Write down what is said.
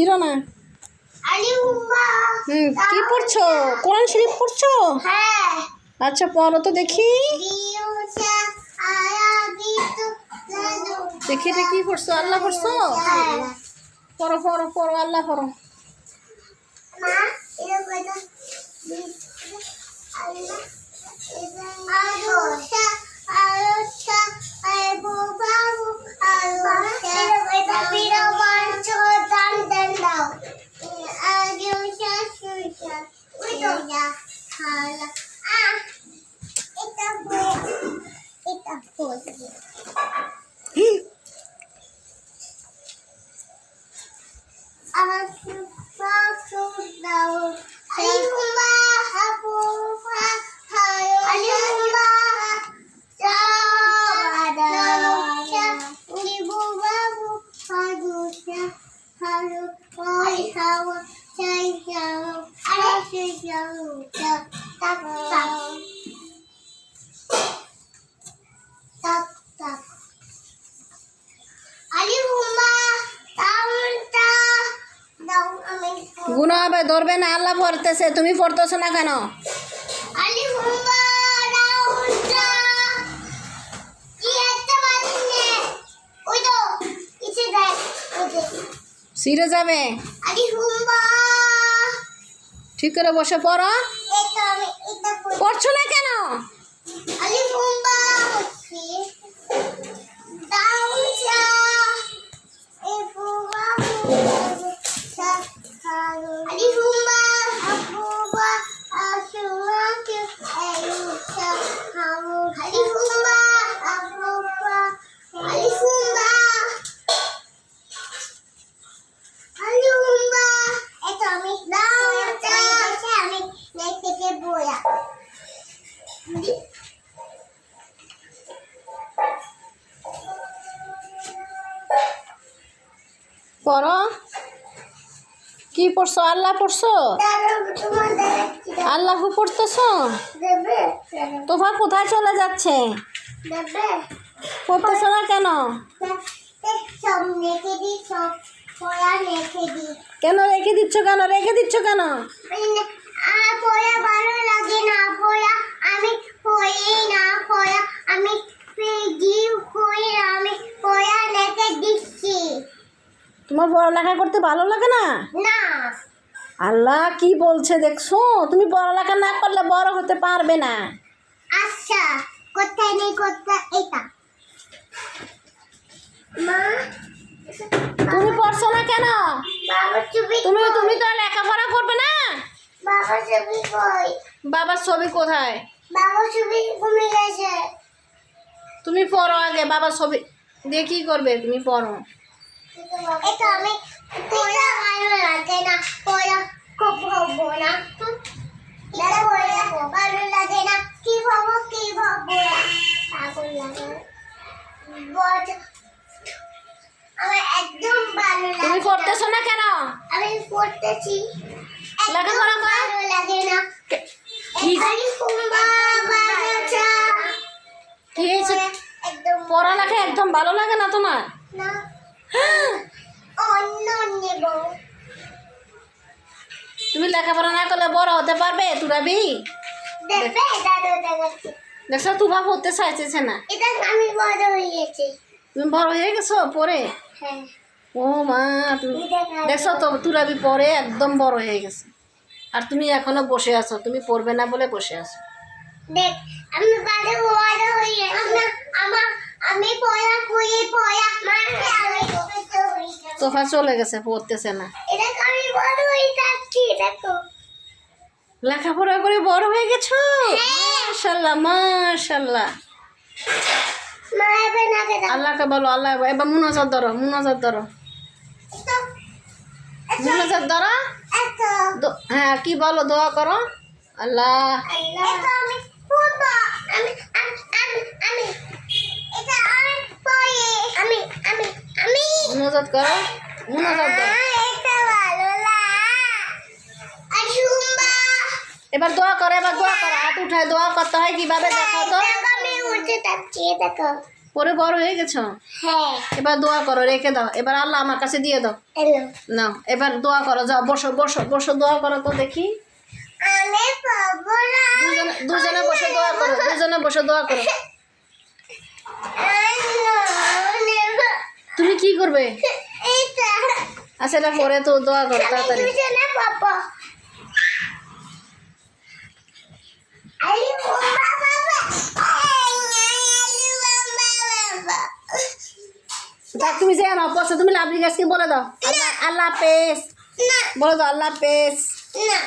চিরো না? কি পড়ছো? কোরআন শরীফ পড়ছো? আচ্ছা পড়ো তো দেখি। দেখি, এটা কি পড়ছো? আল্লাহ পড়ছো? পড়ো পড়ো পড়ো, আল্লাহ পড়ো। গুণ হবে ধরবে না আল্লাহ পড়তেছে তুমি পড়তেছো না কেন? সিরে যাবে। আলি হুম্বা ঠিক করে বসে পড়ো। পড়ছো না কেন? আলি পড়ো। কি পড়ছো? আল্লাহ পড়ছো? আল্লাহ পড়তেছো? তোফা কোথায় চলে যাচ্ছে? পড়তেছো না কেন? কেন রেখে দিচ্ছ কেন? রেখে দিচ্ছ কেন? পড়া ভালো লাগে না আমি না আমি আমি রেখে দিচ্ছি। তোমার পড়ালেখা করতে ভালো লাগে না? না। আল্লাহ কি বলছে দেখছ? তুমি পড়ালেখা না করলে বড় হতে পারবে না। আচ্ছা কোথায় নেই কোথায় এটা মা তুমি পড়ছো না কেন? তুমি তুমি তো লেখাপড়া করবে না? বাবা ছবি কই? বাবার ছবি কোথায়? বাবা ছবি কমে গেছে। তুমি পড়ো আগে বাবার ছবি দিয়ে কি করবে তুমি পড়ো? এটা আমি পড়া ভালো লাগে না পড়া খুব হব না। ভালো লাগে না কি ভাবো কি ভাবো না। পাগল লাগে। আমার একদম ভালো লাগে তুমি। পড়তেছো না কেন? আমি পড়তেছি। লেখাপড়া কর। কি কি? হয়েছে? একদম পড়ালেখা একদম ভালো লাগে না তোমার? নেব। তুমি লেখাপড়া না করলে বড় হতে পারবে তুরাবি? দেখছ তুবা পড়তে চাইতেছে না। আমি বড় হয়ে গেছি। তুমি বড় হয়ে গেছো পরে? হ্যাঁ। ও মা তুমি দেখছ তো তুরাবি পরে একদম বড় হয়ে গেছে। আর তুমি এখনও বসে আছো তুমি পড়বে না বলে বসে আছো। দেখ আমি বড় বড় গেছি আমার আমি পড়া করি পড়া আমি ছোট গেছি। তোফা চলে গেছে পড়তেছে না। এটা আমি বড় যাচ্ছি দেখো লেখাপড়া করে বড় হয়ে গেছো? হ্যাঁ। মাশাল্লাহ মাশাল্লাহ। আল্লাহকে বলো আল্লাহ এবার মুনাজাত ধরো মুনাজাত ধরো। মুনাজাত ধরো। হ্যাঁ কি বলো দোয়া করো। আল্লাহ। মুনাজাত করো। মুনাজাত আজুম্বা এবার দোয়া করো এবার দোয়া করো। হাত উঠায় দোয়া করতে হয় কীভাবে? দেখো তো। আমি উঠে যাচ্ছি দেখো। পরে বড় হয়ে গেছো? হ্যাঁ। এবার দোয়া করো রেখে দাও। এবার আল্লাহ আমার কাছে দিয়ে দাও। না এবার দোয়া করো যাও বসো বসো বসো দোয়া করো তো দেখি। দুজনে বসে দোয়া করো দুজনে বসে দোয়া করো। তুমি কি করবে? আচ্ছা এটা পরে তো দোয়া করো তাড়াতাড়ি। তা তুমি যে আমার পছন্দ তুমি লাভলি গাছকে বলে দাও। আল্লাহ আল্লাহ না। বলে দাও আল্লাহ পেস না।